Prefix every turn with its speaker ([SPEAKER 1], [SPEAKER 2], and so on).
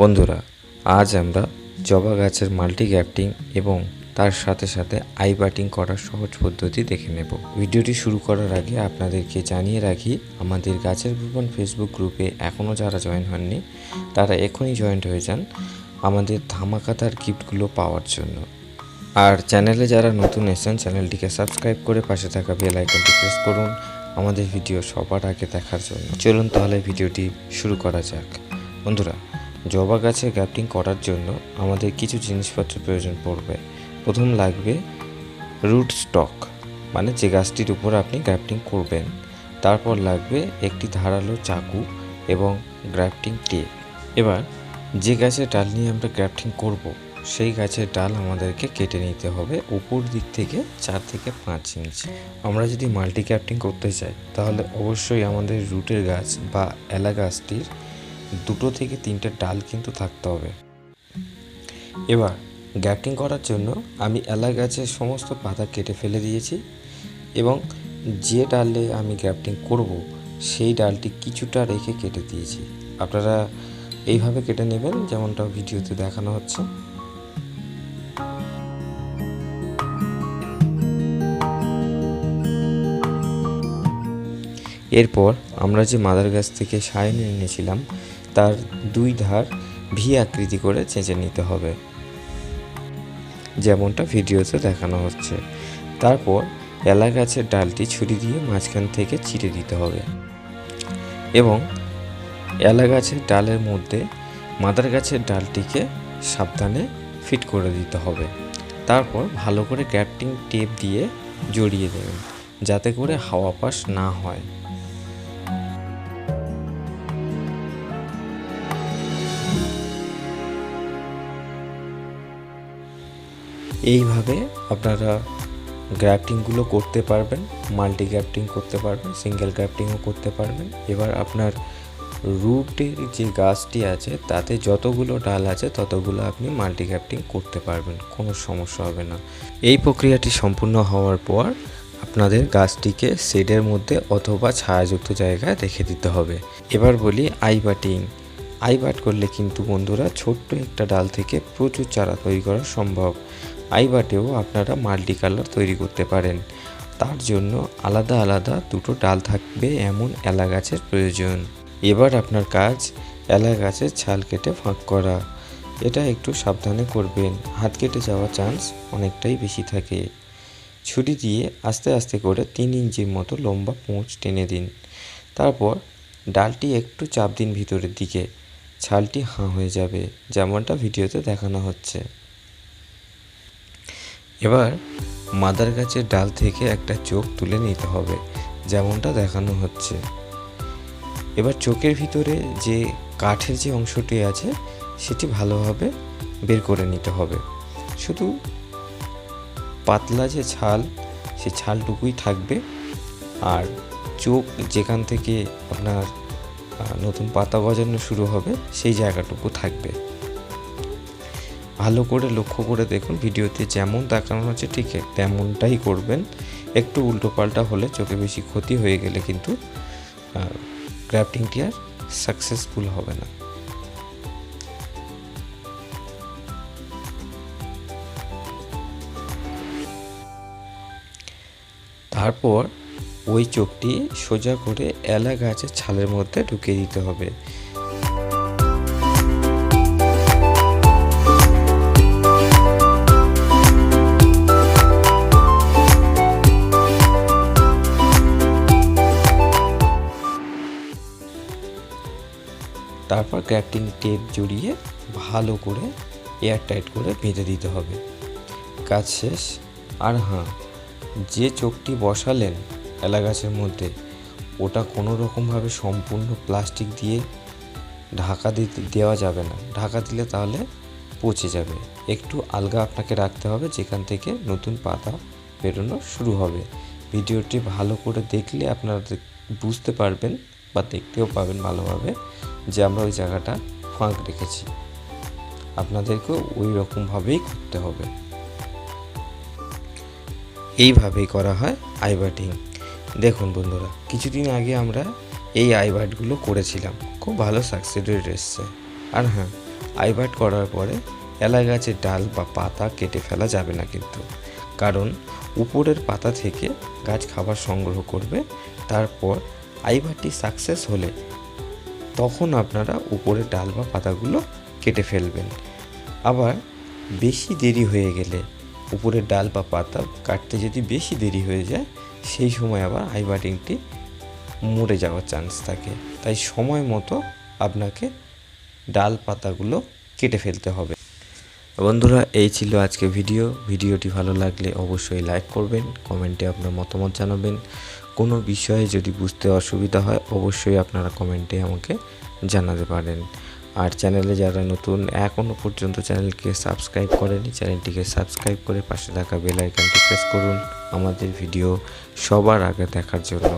[SPEAKER 1] বন্ধুরা, আজ আমরা জবা গাছের মাল্টি গ্যাপটিং এবং তার সাথে সাথে আই বাটিং করার সহজ পদ্ধতি দেখে নেব। ভিডিওটি শুরু করার আগে আপনাদেরকে জানিয়ে রাখি, আমাদের গাছের ভুবন ফেসবুক গ্রুপে এখনও যারা জয়েন হননি, তারা এখনই জয়েন্ট হয়ে যান আমাদের ধামাকাতার গিফটগুলো পাওয়ার জন্য। আর চ্যানেলে যারা নতুন এসেছেন, চ্যানেলটিকে সাবস্ক্রাইব করে পাশে থাকা বেল আইকনটি প্রেস করুন আমাদের ভিডিও সবার আগে দেখার জন্য। চলুন তাহলে ভিডিওটি শুরু করা যাক। বন্ধুরা জবা গাছে গ্যাপটিং করার জন্য আমাদের কিছু জিনিসপত্র প্রয়োজন পড়বে। প্রথম লাগবে রুট স্টক মানে যে গাছটির উপর আপনি গ্রাফটিং করবেন। তারপর লাগবে একটি ধারালো চাকু এবং গ্রাফটিং টেপ। এবার, যে গাছের ডাল নিয়ে আমরা গ্রাফটিং করব, সেই গাছের ডাল আমাদেরকে কেটে নিতে হবে উপর দিক থেকে চার থেকে পাঁচ ইঞ্চি। আমরা যদি মাল্টি গ্রাফটিং করতে চাই, তাহলে অবশ্যই আমাদের রুটের গাছ বা এলা গাছটির দুটো থেকে তিনটে ডাল কিন্তু থাকতে হবে। এবার গ্যাপটিং করার জন্য আমি এলা গাছের সমস্ত পাতা কেটে ফেলে দিয়েছি এবং যে ডালে আমি গ্যাপটিং করব, সেই ডালটি কিছুটা রেখে কেটে দিয়েছি। আপনারা এইভাবে কেটে নেবেন যেমনটা ভিডিওতে দেখানো হচ্ছে। এরপর আমরা যে মাদার গাছ থেকে সায় এনেছিলাম তার দুই ধার ভি আকৃতি করে চেঁচে নিতে হবে। যেমনটা ভিডিওতে দেখানো হচ্ছে। তারপর এলা গাছের ডালটি ছুরি দিয়ে মাঝখান থেকে চিড়ে দিতে হবে। এবং এলা গাছের ডালের মধ্যে মাদার গাছের ডালটিকে সাবধানে ফিট করে দিতে হবে। তারপর ভালো করে গ্যাপটিং টেপ দিয়ে জড়িয়ে দেবেন যাতে করে হাওয়া পাস না হয়। এইভাবে আপনারা গ্রাফটিংগুলো করতে পারবেন, মাল্টি গ্রাফটিং করতে পারবেন, সিঙ্গেল গ্রাফটিংও করতে পারবেন। এবার আপনার রুটের যে গাছটি আছে, তাতে যতগুলো ডাল আছে, ততগুলো আপনি মাল্টি গ্রাফটিং করতে পারবেন, কোনো সমস্যা হবে না। এই প্রক্রিয়াটি সম্পূর্ণ হওয়ার পর আপনাদের গাছটিকে শেডের মধ্যে অথবা ছায়াযুক্ত জায়গায় রেখে দিতে হবে। এবার বলি আই বাটিং আই বাট করলে কিন্তু বন্ধুরা ছোট্ট একটা ডাল থেকে প্রচুর চারা তৈরি করা সম্ভব। আই বাটেও আপনারা মাল্টি কালার তৈরি করতে পারেন। তার জন্য আলাদা আলাদা দুটো ডাল থাকবে এমন এলা গাছের প্রয়োজন। এবার আপনার কাজ এলা গাছের ছাল কেটে ফাঁক করা। এটা একটু সাবধানে করবেন, হাত কেটে যাওয়ার চান্স অনেকটাই বেশি থাকে। ছুরি দিয়ে আস্তে আস্তে করে তিন ইঞ্চির মতো লম্বা পোঁচ টেনে দিন। তারপর ডালটি একটু চাপ দিন ভিতরের দিকে। ছালটি হাঁ হয়ে যাবে, যেমনটা ভিডিওতে দেখানো হচ্ছে। এবার মাদার গাছের ডাল থেকে একটা চোখ তুলে নিতে হবে, যেমনটা দেখানো হচ্ছে। এবার চোখের ভিতরে যে কাঠের যে অংশটি আছে, সেটি ভালোভাবে বের করে নিতে হবে। শুধু পাতলা যে ছাল, সে ছালটুকুই থাকবে। আর চোখ যেখান থেকে আপনার নতুন পাতা গজানো শুরু হবে, সেই জায়গাটুকু থাকবে। ভালো করে লক্ষ্য করে দেখুন ভিডিওতে যেমন দেখানো হচ্ছে ঠিক তেমনটাই করবেন। একটু উল্টো পাল্টা হলে চোখে বেশি ক্ষতি হয়ে গেলে কিন্তু গ্রাফটিংটি আর সাকসেসফুল হবে না। তারপর ওই চোখটি সোজা করে এলা গাছের ছালের মধ্যে ঢুকিয়ে দিতে হবে। তারপর গ্র্যাফটিং টেপ জড়িয়ে ভালো করে এয়ার টাইট করে বেঁধে দিতে হবে। কাজ শেষ। আর হ্যাঁ যে চোখটি বসালেন এলা গাছের মধ্যে, ওটা কোনো রকমভাবে সম্পূর্ণ প্লাস্টিক দিয়ে ঢাকা দিতে দেওয়া যাবে না। ঢাকা দিলে তাহলে পচে যাবে। একটু আলগা আপনাকে রাখতে হবে, যেখান থেকে নতুন পাতা বেরোনো শুরু হবে। ভিডিওটি ভালো করে দেখলে আপনারা বুঝতে পারবেন বা দেখতেও পাবেন ভালোভাবে। যে আমরা ওই জায়গাটা ফাঁক রেখেছি। আপনাদেরকেও ওই রকমভাবেই করতে হবে। এইভাবেই করা হয় আইবাটিং দেখুন বন্ধুরা, কিছুদিন আগে আমরা এই আইবাটগুলো করেছিলাম। খুব ভালো সাকসেস রেট এসছে। আর হ্যাঁ আইবাট করার পরে এলা গাছের ডাল বা পাতা কেটে ফেলা যাবে না কিন্তু। কারণ উপরের পাতা থেকে গাছ খাবার সংগ্রহ করবে, তারপর আইবারটি সাকসেস হলে তখন আপনারা উপরের ডাল বা পাতাগুলো কেটে ফেলবেন। আবার বেশি দেরি হয়ে গেলে উপরের ডাল বা পাতা কাটতে যদি বেশি দেরি হয়ে যায়, সেই সময় আবার আইবাটিংটি মরে যাওয়ার চান্স থাকে। তাই সময় মতো আপনাকে ডাল পাতাগুলো কেটে ফেলতে হবে। বন্ধুরা, এই ছিল আজকে ভিডিও। ভিডিওটি ভালো লাগলে অবশ্যই লাইক করবেন কমেন্টে আপনার মতামত জানাবেন। কোনো বিষয়ে যদি বুঝতে অসুবিধা হয়, অবশ্যই আপনারা কমেন্টে আমাকে জানাতে পারেন। আর চ্যানেলে যারা নতুন এখনও পর্যন্ত চ্যানেলকে সাবস্ক্রাইব করেনি, চ্যানেলটিকে সাবস্ক্রাইব করে পাশে থাকা বেল আইকনটি প্রেস করুন। আমাদের ভিডিও সবার আগে দেখার জন্য।